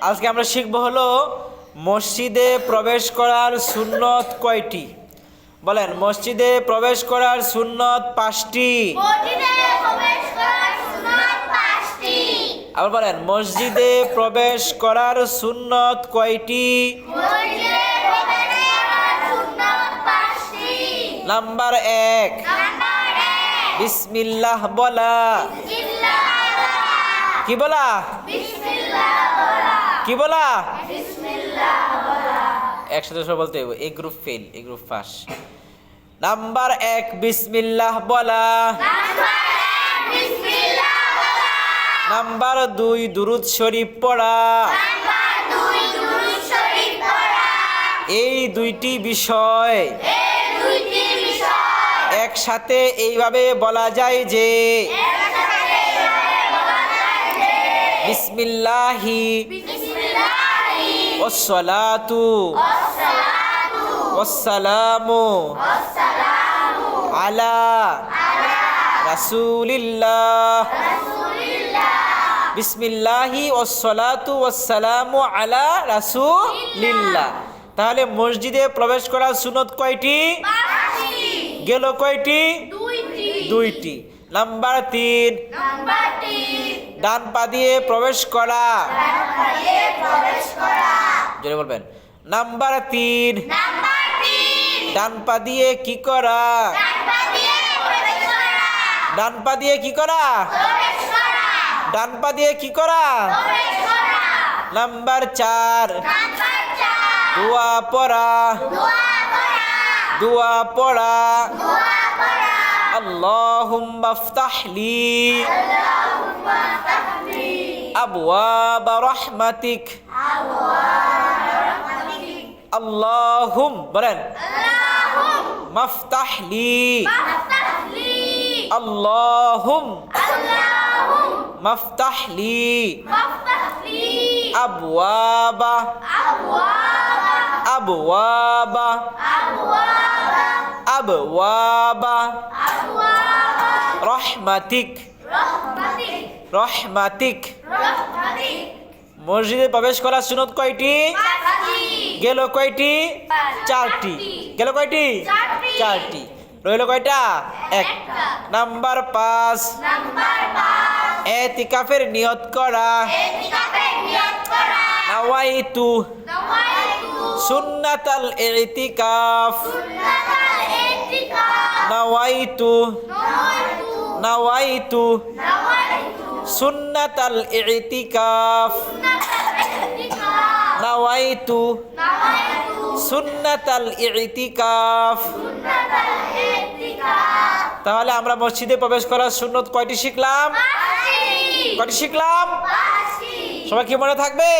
আজকে আমরা শিখব হলো মসজিদে প্রবেশ করার সুন্নত কয়টি? বলেন মসজিদে প্রবেশ করার সুন্নত পাঁচটি। আবার বলেন মসজিদে প্রবেশ করার সুন্নত কয়টি? নাম্বার এক বিসমিল্লাহ বলা। কি বলা? বলা। কি বলা? একসাথে সব বলতে হবে এই গ্রুপ ফেল এই গ্রুপ পাস নাম্বার এক বিসমিল্লাহ বলা। নাম্বার দুই দুরুদ শরীফ পড়া। এই দুইটি বিষয় একসাথে এইভাবে বলা যায় যে বিসমিল্লাহি ওসলাতু ওসালামু আলা রাসূলিল্লাহ বিসমিল্লাহি ওসলাতু ওসালামু আলা রাসূলিল্লাহ। তাহলে মসজিদে প্রবেশ করার সুনত কয়টি? গেল কয়টি? দুইটি। দুইটি। নাম্বার তিন। ডান পা দিয়ে প্রবেশ করা। প্রবেশ করা। জোরে বলবেন। নাম্বার তিন। ডান পা দিয়ে কি করা? ডান পা দিয়ে কি করা? ডান পা দিয়ে কি করা? নাম্বার চার। দোয়া পড়া। দোয়া পড়া। দোয়া করা আল্লাহুম্মা আফতাহ লি। আল্লাহুম্মা আল্লাহুম বলেন। মাফতাহলি। আল্লাহুম। মাফতাহলি। আবওয়াবা। আবওয়াবা। আবওয়াবা। রহমাতিক। রহমাতিক। মসজিদে প্রবেশ করার সুনত কয়টি? গেল কয়টি? চারটি। গেল কয়টি? চারটি। রইল কয়টা? এক একটা। নাম্বার পাঁচ। এতিকাফের নিয়ত করা। নাওয়াইতু। সুন্নাতাল ইতিকাফ নাওয়াইতু। নাওয়াইতু। সুন্নাতাল ইতিকাফ নাওয়াইতু। সুন্নাতাল ইতিকাফ। তাহলে আমরা মসজিদে প্রবেশ করার সুন্নত কয়টি শিখলাম? কয়টি শিখলাম? সবাই কি মনে থাকবে?